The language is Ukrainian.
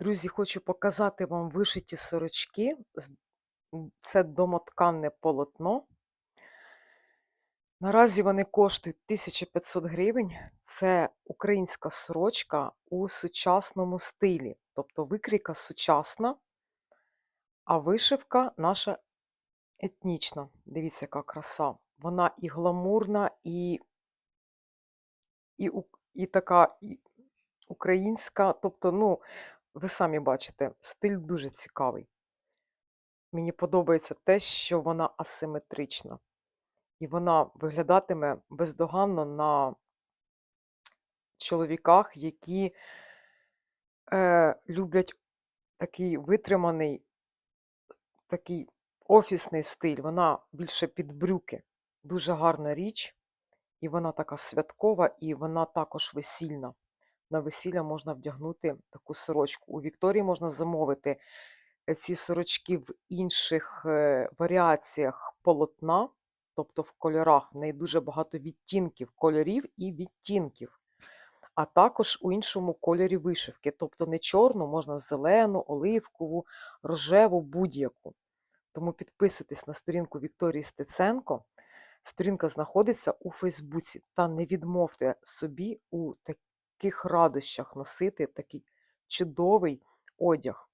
Друзі, хочу показати вам вишиті сорочки. Це домотканне полотно. Наразі вони коштують 1500 гривень. Це українська сорочка у сучасному стилі. Тобто викрійка сучасна, а вишивка наша етнічна. Дивіться, яка краса. Вона і гламурна, і, і, і така і українська. Тобто, ну, ви самі бачите, стиль дуже цікавий. Мені подобається те, що вона асиметрична. І вона виглядатиме бездоганно на чоловіках, які е, люблять такий витриманий, такий офісний стиль. Вона більше під брюки. Дуже гарна річ, і вона така святкова, і вона також весільна. На весілля можна вдягнути таку сорочку. У Вікторії можна замовити е, ці сорочки в інших е, варіаціях полотна, тобто в кольорах. В неї дуже багато відтінків, кольорів і відтінків. А також у іншому кольорі вишивки. Тобто не чорну, можна зелену, оливкову, рожеву, будь-яку. Тому підписуйтесь на сторінку Вікторії Стеценко. Сторінка знаходиться у Фейсбуці. Та не відмовте собі у таких радощах носити такий чудовий одяг.